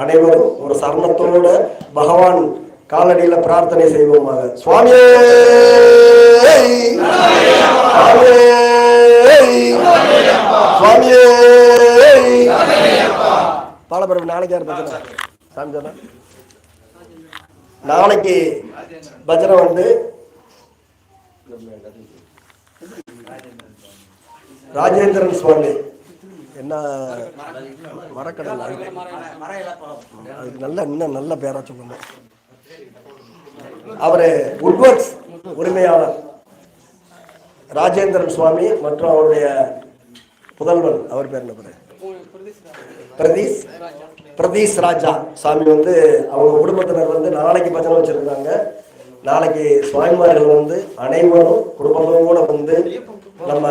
அனைவரும் ஒரு சரணத்தோட பகவான் காலடியில பிரார்த்தனை செய்வோமாக. சுவாமியே! சுவாமியே! சுவாமியே பாலபுரம் நாளைக்கு யார் பஜனை? சாமி நாளைக்கு பஜனை வந்து ராஜேந்திரன் சுவாமி. என்ன மரக்கடல் அதுக்கு நல்ல இன்னும் நல்ல பேரா சொல்லணும் அவர் உட்வர்க்ஸ் உரிமையாளர் ராஜேந்திரன் சுவாமி மற்றும் அவருடைய புதல்வன் அவர் பேர் என்ன பிரதீஷ். பிரதீஷ் ராஜா சாமி வந்து அவங்க குடும்பத்தினர் வந்து நாளைக்கு பஜனை வச்சிருந்தாங்க நாளைக்கு சுவாமிமார்கள் வந்து அனைவரும் குடும்பத்தோட வந்து நம்ம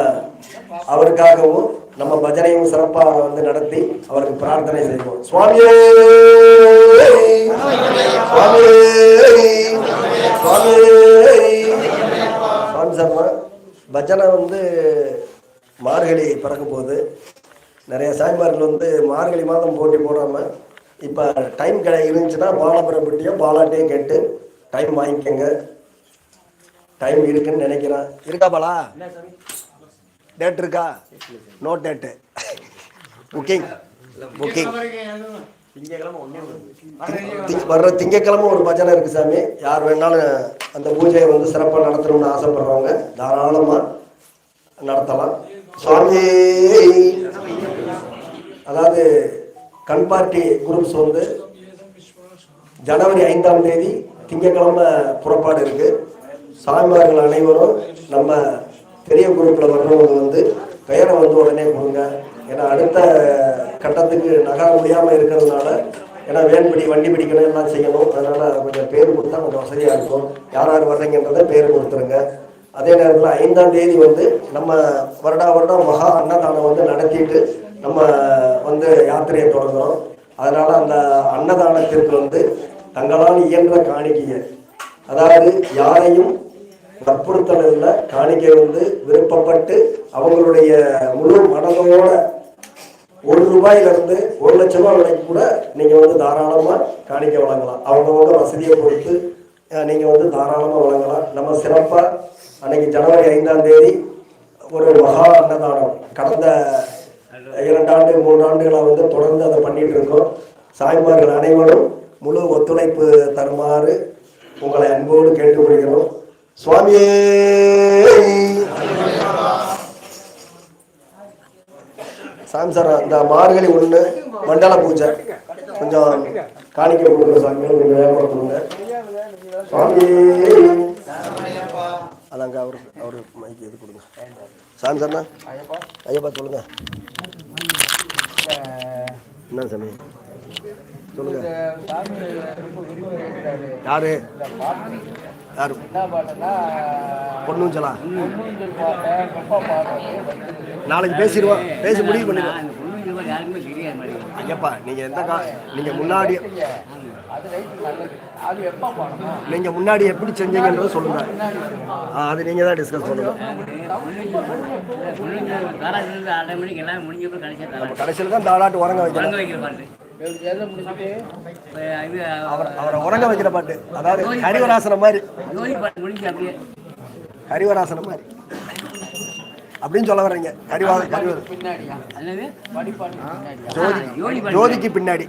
அவருக்காகவும் நம்ம பஜனையும் சிறப்பாக வந்து நடத்தி அவருக்கு பிரார்த்தனை செய்வோம். சுவாமியே! சுவாமி சர்மா பஜனை வந்து மார்கழி பிறக்கும் போது நிறைய சாய்மார்கள் வந்து மார்கழி மாதம் போட்டி போடாமல் இப்போ டைம் கிடை இருந்துச்சுன்னா பாலபுரப்பட்டியோ பாலாட்டையும் கேட்டு டைம் வாங்கிக்கோங்க. டைம் இருக்குன்னு நினைக்கிறேன். இருக்கா பாலா? டேட் இருக்கா? நோ டேட்டு புக்கிங் புக்கிங் வர்ற திங்கக்கிழமை ஒரு பஜனை இருக்கு சாமி. யார் வேணாலும் அந்த பூஜையை வந்து சிறப்பாக நடத்தணும்னு ஆசைப்படுறவங்க தாராளமாக நடத்தலாம். சுவாமி அதாவது கண் பார்ட்டி குரூப்ஸ் வந்து ஜனவரி ஐந்தாம் தேதி திங்கக்கிழமை புறப்பாடு இருக்கு. சாமிமார்கள் அனைவரும் நம்ம பெரிய குரூப்பில் வர்றவங்க வந்து பெயரை வந்து உடனே கொடுங்க. ஏன்னா அடுத்த கட்டத்துக்கு நகர முடியாமல் இருக்கிறதுனால ஏன்னா வேன்படி வண்டி பிடிக்கணும் எல்லாம் செய்யணும். அதனால் கொஞ்சம் பேர் கொடுத்தா கொஞ்சம் வசதியாக இருக்கும். யார் யார் வர்றீங்கன்றதை பேர் கொடுத்துருங்க. அதே நேரத்தில் ஐந்தாம் தேதி வந்து நம்ம வருடா வருடம் மகா அன்னதானம் வந்து நடத்திட்டு நம்ம வந்து யாத்திரையை தொடங்குறோம். அதனால் அந்த அன்னதானத்திற்கு வந்து தங்களால் இயன்ற காணிக்கையை. அதாவது யாரையும் வற்புறுத்தல் இல்லை காணிக்கை வந்து விருப்பப்பட்டு அவங்களுடைய முழு மனதோட ஒரு ரூபாயிலிருந்து ஒரு லட்சம் ரூபாய் வரைக்கும் கூட நீங்கள் வந்து தாராளமாக காணிக்கை வழங்கலாம். அவங்கவுங்க வசதியை பொறுத்து நீங்கள் வந்து தாராளமாக வழங்கலாம். நம்ம சிறப்பாக அன்னைக்கு ஜனவரி ஐந்தாம் தேதி ஒரு மகா அன்னதானம் கடந்த இரண்டு ஆண்டு மூன்று வந்து தொடர்ந்து அதை பண்ணிட்டு இருக்கோம். சாய்மார்கள் அனைவரும் முழு ஒத்துழைப்பு தருமாறு உங்களை அன்போடு கேட்டுக்கொள்கிறோம். சுவாமியே. சாமி சார் இந்த மார்கழி ஒன்று மண்டல பூஜை. கொஞ்சம் காணிக்கை கொடுக்குற சாமி கொஞ்சம் வேகமாக கொடுங்க. சுவாமி அதாங்க அவரு அவரு மைக்கு இது கொடுங்க. சாமி சார்ண்ணா? ஐயப்பா சொல்லுங்க. என்ன சாமி? சொல்லுங்க. யாரு? யாரு? பொண்ணுஞ்சலா நாளைக்கு பேசிடுவோம் பேசி முடிவு பண்ணிடுவோம் ஐயப்பா நீங்க எந்த கா நீங்க முன்னாடி நீங்க முன்னாடி எப்படி செஞ்சீங்கன்றத சொல்லுங்க. ஆ, அது நீங்க தான் டிஸ்கஸ் தராங்க கடைசியில் தான் தாளாட்டு உறங்க வைக்கணும். உறங்க வைக்கிற பாட்டு இப்ப இது அவர் அவரை உறங்க வைக்கிற பாட்டு. அதாவது ஹரிவராசனம் மாதிரி. ஹரிவராசனம் மாதிரி. அப்படின்னு சொல்ல வர்றீங்க. ஜோதி பாட்டு. ஜோதிக்கு பின்னாடி.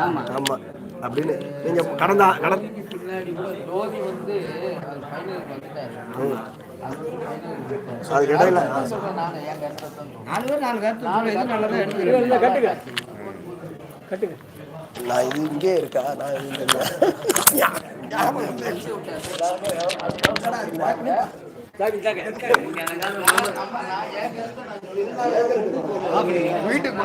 ஆமா. ஆமா. அப்படின்னு நீங்க கடந்த கடந்த. அதுக்கு இடையில. நாலு பேர் நாலு கருத்து எடுத்துக்கிறேன் நான் இங்கே இருக்கா? நான். வீட்டுக்கு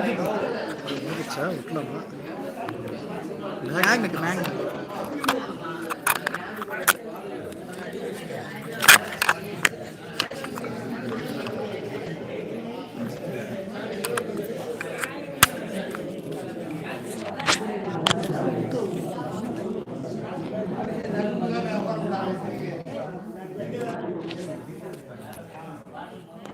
மேக்னெட் Amén.